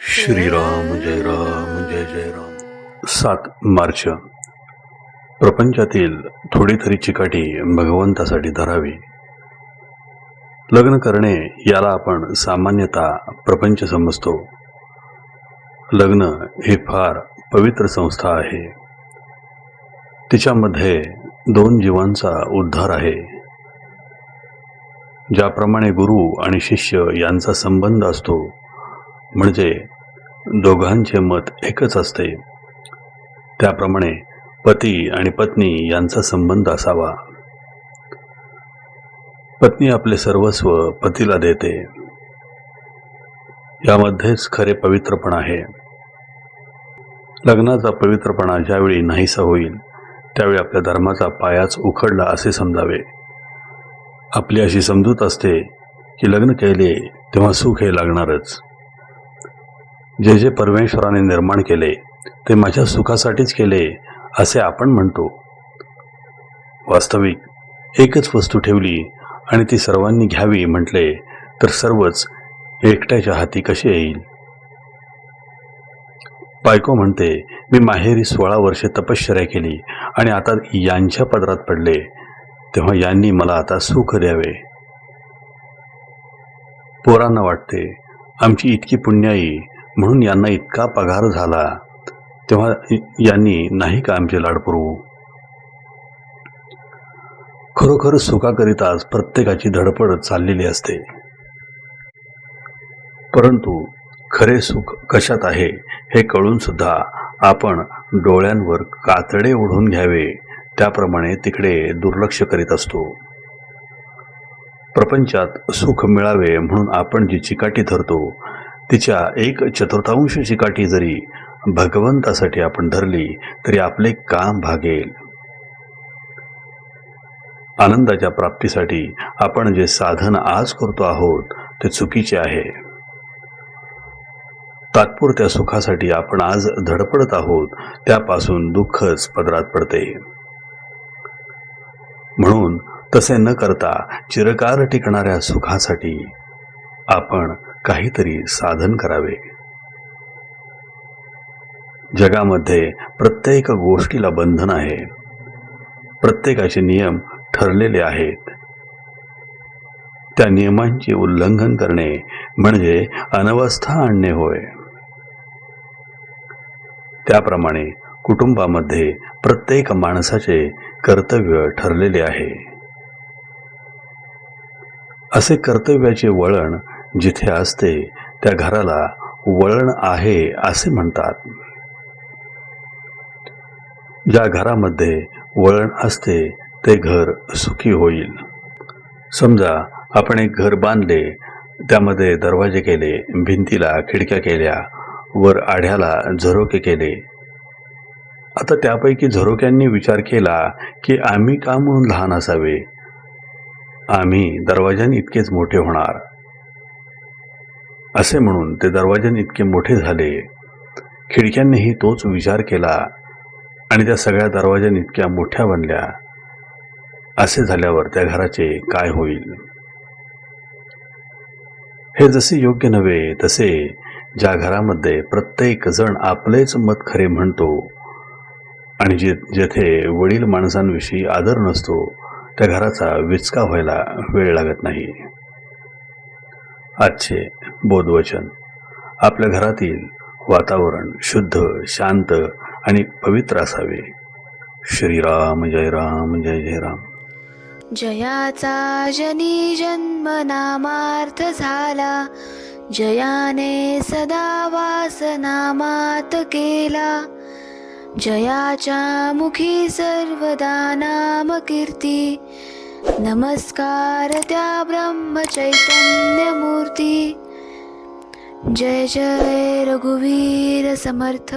श्रीराम जय राम जय जय राम. सात मार्च. प्रपंचातील थोडी तरी चिकाटी भगवंतासाठी धरावी. लग्न करणे याला आपण सामान्यतः प्रपंच समजतो. लग्न ही फार पवित्र संस्था आहे. तिच्यामध्ये दोन जीवांचा उद्धार आहे. ज्याप्रमाणे गुरु आणि शिष्य यांचा संबंध असतो म्हणजे दोघांचे मत एकच असते. त्याप्रमाणे पती आणि पत्नी यांचा संबंध असावा. पत्नी आपले सर्वस्व पतीला देते. यामध्येच खरे पवित्रपण आहे. लग्नाचा पवित्रपणा ज्यावेळी नाहीसा होईल त्यावेळी आपल्या धर्माचा पायाच उखडला असे समजावे. आपली अशी समजूत असते की लग्न केले तेव्हा सुख हे लागणारच. जे जे परमेश्वराने निर्माण केले ते माझ्या सुखासाठीच केले असे आपण म्हणतो. वास्तविक एकच वस्तू ठेवली आणि ती सर्वांनी घ्यावी म्हटले तर सर्वच एकट्याच्या हाती कसे येईल? बायको म्हणते मी माहेरी सोळा वर्षे तपश्चर्या केली आणि आता यांच्या पदरात पडले. तेव्हा यांनी मला आता सुख द्यावे. पोरांना वाटते आमची इतकी पुण्याई म्हणून यांना इतका पगार झाला तेव्हा यांनी नाही का आमचे लाड पुरवू? खरोखर सुखाकरिताच प्रत्येकाची धडपड चाललेली असते. परंतु खरे सुख कशात आहे हे कळून सुद्धा आपण डोळ्यांवर कातडे ओढून घ्यावे. त्याप्रमाणे तिकडे दुर्लक्ष करीत असतो. प्रपंचात सुख मिळावे म्हणून आपण जी चिकाटी धरतो तिच्या एक चतुर्थांश चिकाटी जरी भगवंतासाठी आपण धरली तरी आपले काम भागेल. आनंदाच्या प्राप्तीसाठी आपण जे साधन आज करतो आहोत ते चुकीचे आहे. तात्पुरत्या सुखासाठी आपण आज धडपडत आहोत त्यापासून दुःखच पदरात पडते. म्हणून तसे न करता चिरकाल टिकणाऱ्या सुखासाठी आपण काहीतरी साधन करावे. जगामध्ये प्रत्येक गोष्टीला बंधन आहे. प्रत्येकाचे नियम ठरलेले आहेत. त्या नियमांचे उल्लंघन करणे म्हणजे अनवस्था आणणे होय. त्याप्रमाणे कुटुंबामध्ये प्रत्येक माणसाचे कर्तव्य ठरलेले आहे. असे कर्तव्याचे वळण जिथे असते त्या घराला वळण आहे असे म्हणतात. ज्या घरामध्ये वळण असते ते घर सुखी होईल. समजा आपण एक घर बांधले त्यामध्ये दरवाजे केले भिंतीला खिडक्या केल्या वर आढ्याला झरोके केले आता त्यापैकी झरोक्यांनी विचार केला की आम्ही का म्हणून लहान असावे? आम्ही दरवाजाने इतकेच मोठे होणार. असे म्हणून ते दरवाजाने इतके मोठे झाले. खिडक्यांनीही तोच विचार केला आणि त्या सगळ्या दरवाजाने इतक्या मोठ्या बनल्या. असे झाल्यावर त्या घराचे काय होईल? हे जसे योग्य नव्हे तसे ज्या घरामध्ये प्रत्येक जण आपलेच मत खरे म्हणतो आणि जे जेथे वडील माणसांविषयी आदर नसतो त्या घराचा विचका व्हायला वेळ लागत नाही. आजचे बोधवचन. आपल्या घरातील वातावरण शुद्ध शांत आणि पवित्र असावे. श्रीराम जय राम जय जय राम. जयाचा जनी जन्म नामार्थ झाला. जयाने सदा वास नामात केला. जयाच्या मुखी सर्वदा नाम कीर्ती। नमस्कार त्या ब्रह्म चैतन्य मूर्ती जय जय रघुवीर समर्थ।